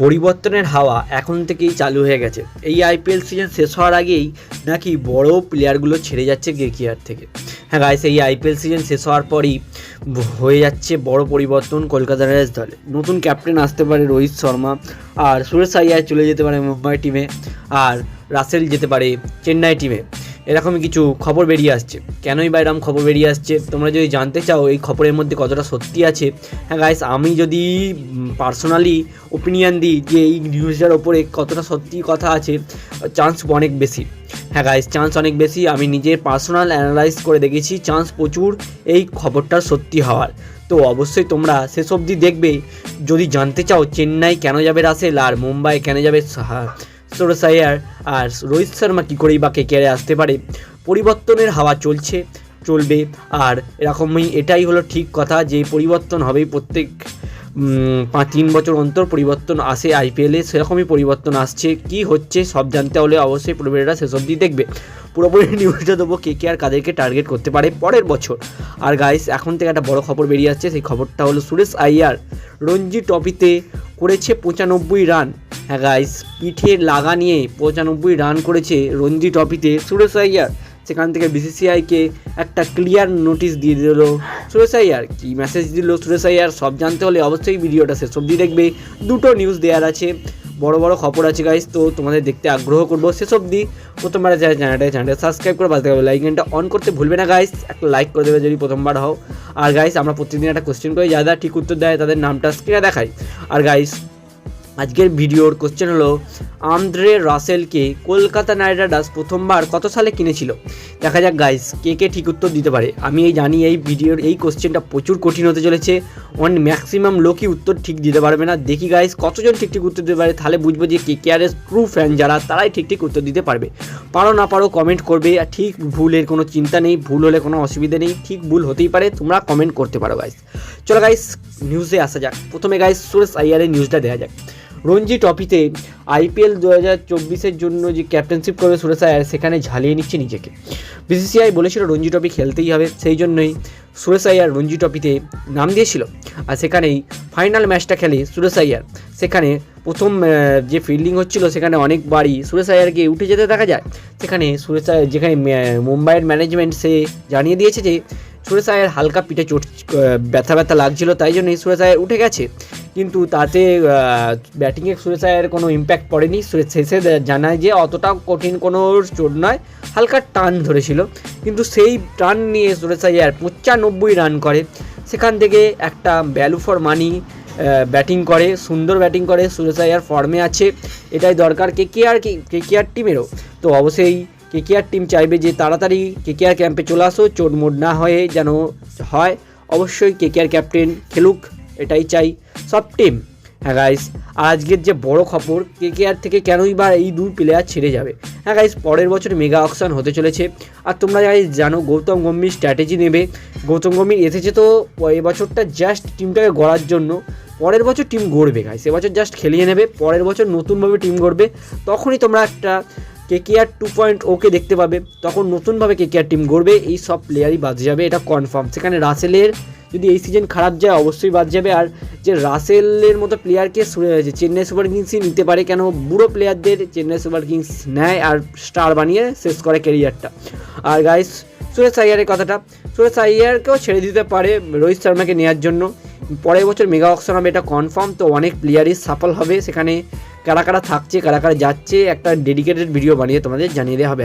পরিবর্তনের হাওয়া এখন থেকেই চালু হয়ে গেছে। এই আইপিএল সিজন শেষ হওয়ার আগেই নাকি বড় প্লেয়ারগুলো ছেড়ে যাচ্ছে কেকেআর থেকে। হ্যাঁ গাইস এই আইপিএল সিজন শেষ হওয়ার পরই হয়ে যাচ্ছে বড় পরিবর্তন কলকাতা রাইডার্স দলে। নতুন ক্যাপ্টেন আসতে পারে রোহিত শর্মা, আর সুরেশ আইয়ার চলে যেতে পারে মুম্বাই টিমে আর রাসেল যেতে পারে চেন্নাই টিমে এরকমই কিছু খবর বেরিয়ে আসছে। কেনই বা এরকম খবর বেরিয়ে আসছে? তোমরা যদি জানতে চাও এই খবরের মধ্যে কতটা সত্যি আছে হ্যাঁ গাইস আমি যদি পার্সোনালি ওপিনিয়ন দিই যে এই নিউজটার ওপরে কতটা সত্যি কথা আছে চান্স অনেক বেশি। হ্যাঁ গাইস চান্স অনেক বেশি। আমি নিজের পার্সোনাল অ্যানালাইজ করে দেখেছি চান্স প্রচুর এই খবরটার সত্যি হওয়ার। তো অবশ্যই তোমরা শেষ অবধি দেখবে। যদি জানতে চাও, চেন্নাই কেন যাবে রাসেল আর মুম্বাই কেন যাবে আয়ার আর রোহিত শর্মা কী করেই বা কেকেআরে আসতে পারে? পরিবর্তনের হাওয়া চলছে, চলবে। আর এরকমই এটাই হলো ঠিক কথা যে পরিবর্তন হবেই প্রত্যেক পাঁচ, তিন বছর অন্তর পরিবর্তন আসে আইপিএলে সেরকমই পরিবর্তন আসছে। কি হচ্ছে সব জানতে হলে অবশ্যই পুরোপুরিটা সেসব অবধি দেখবে। পুরোপুরি নিউজটা দেবো কে কে আর কাদেরকে টার্গেট করতে পারে পরের বছর। আর গাইস এখন থেকে একটা বড় খবর বেরিয়ে আসছে, সেই খবরটা হলো সুরেশ আইয়ার রঞ্জি ট্রফিতে করেছে পঁচানব্বই রান হ্যাঁ গাইস পিঠে লাগা নিয়ে পঁচানব্বই রান করেছে রঞ্জি ট্রফিতে সুরেশ আইয়ার। সেখান থেকে বিসিসিআইকে একটা ক্লিয়ার নোটিশ দিয়ে দিল সুরেশ আইয়ার। কী মেসেজ দিল সুরেশ আইয়ার? সব জানতে হলে অবশ্যই ভিডিওটা শেষ অবধি দেখবে। দুটো নিউজ দেওয়ার আছে। বড় বড় খবর আছে গাইস তো তোমাদের দেখতে আগ্রহ করব শেষ অবধি। প্রথমবার যারা চ্যানেলটা চ্যানেলটা সাবস্ক্রাইব করে বাজতে হবে লাইক ঘণ্টা অন করতে ভুলবে না গাইস একটা লাইক করে দেবে যদি প্রথমবার হও। আর গাইস আমরা প্রতিদিন একটা কোশ্চেন করি যারা ঠিক উত্তর দেয়, তাদের নামটা স্ক্রিনে দেখাই। আর গাইস আজকের ভিডিওর কোশ্চেন হলো, আন্দ্রে রাসেলকে কলকাতা নাইট রাইডার্স প্রথমবার কত সালে কিনেছিল? দেখা যাক গাইস কে কে ঠিক উত্তর দিতে পারে। আমি এই জানি এই ভিডিওর, এই কোশ্চেনটা প্রচুর কঠিন হতে চলেছে। অন ম্যাক্সিমাম লোকই উত্তর ঠিক দিতে পারবে না। দেখি গাইস কতজন ঠিক ঠিক উত্তর দিতে পারে? তাহলে বুঝব যে K K R S true fan যারা, তারাই ঠিক ঠিক উত্তর দিতে পারবে। পারো না পারো কমেন্ট করবে, আর ঠিক ভুলের কোনো চিন্তা নেই, ভুল হলে কোনো অসুবিধা নেই, ঠিক ভুল হতেই পারে, তোমরা কমেন্ট করতে পারো গাইস চলো গাইস নিউজে আসা যাক। প্রথমে গাইস সুরেশ আইয়ারের নিউজটা দেওয়া যাক। রঞ্জি ট্রফিতে আইপিএল দু হাজার চব্বিশের জন্য যে ক্যাপ্টেনশিপ করবে সুরেশ আয়ার সেখানে ঝালিয়ে নিচ্ছে নিজেকে। বিসিসিআই বলেছিল রঞ্জি ট্রফি খেলতেই হবে, সেই জন্যই সুরেশ আয়ার রঞ্জি ট্রফিতে নাম দিয়েছিল। আর সেখানেই ফাইনাল ম্যাচটা খেলে সুরেশ আয়ার সেখানে প্রথম যে ফিল্ডিং হচ্ছিল, সেখানে অনেকবারই সুরেশ আয়ারকে উঠে যেতে দেখা যায়। সেখানে সুরেশ আয়ার যেখানে মুম্বাইয়ের ম্যানেজমেন্ট, সে জানিয়ে দিয়েছে যে সুরেশ আয়ার হালকা পিঠে চোট ব্যথা ব্যথা লাগছিল, তাই জন্যই সুরেশ আয়ার উঠে গেছে। কিন্তু তাতে ব্যাটিংয়ে সুরেশ আয়ার কোনো ইম্প্যাক্ট পড়েনি। সুরেশ শেষে জানায় যে অতটা কঠিন কোনো চোট নয়, হালকা টান ধরেছিল। কিন্তু সেই টান নিয়ে সুরেশ আয়ার পঁচানব্বই রান করে। সেখান থেকে একটা ভ্যালু ফর মানি ব্যাটিং করে, সুন্দর ব্যাটিং করে সুরেশ আয়ার ফর্মে আছে। এটাই দরকার কে কে আর কে কে আর টিমেরও তো অবশ্যই কে কে আর টিম চাইবে যে তাড়াতাড়ি কে কে আর ক্যাম্পে চলে আসো, চোট মোট না হয়ে যেন হয়। অবশ্যই কে কে আর ক্যাপ্টেন খেলুক, এটাই চাই। সব টিম। হ্যাঁ গাইস আজকের যে বড় খবর কে কে আর থেকে কেনই বা এই দুই প্লেয়ার ছেড়ে যাবে? হ্যাঁ গাইস পরের বছর মেগা অকশন হতে চলেছে। আর তোমরা গাইস জানো, গৌতম গম্ভীর স্ট্র্যাটেজি নেবে। গৌতম গম্ভীর এসেছে তো এবছরটা জাস্ট টিমটাকে গড়ার জন্য। পরের বছর টিম গড়বে গাইস এবছর জাস্ট খেলিয়ে নেবে। পরের বছর নতুনভাবে টিম গড়বে। তখনই তোমরা একটা কেকেআর টু পয়েন্ট ওকে দেখতে পাবে। তখন নতুনভাবে কেকেআর টিম গড়বে, এই সব প্লেয়ারই বাদ যাবে, এটা কনফার্ম সেখানে রাসেলের যদি এই সিজন খারাপ যায়, অবশ্যই বাদ যাবে। আর যে রাসেলের মতো প্লেয়ারকে চেন্নাই সুপার কিংসই নিতে পারে, কেন বুড়ো প্লেয়ারদের চেন্নাই সুপার কিংস নেয় আর স্টার বানিয়ে শেষ করে ক্যারিয়ারটা আর গাইস সুরেশ আইয়ারের কথাটা। সুরেশ আইয়ারকেও ছেড়ে দিতে পারে রোহিত শর্মাকে নেওয়ার জন্য। পরের বছর মেগা অকশন হবে, এটা কনফার্ম তো অনেক প্লেয়ারই সাফল হবে। সেখানে কারা কারা থাকছে, কারা কারা যাচ্ছে, একটা ডেডিকেটেড ভিডিও বানিয়ে তোমাদের জানিয়ে দেওয়া হবে।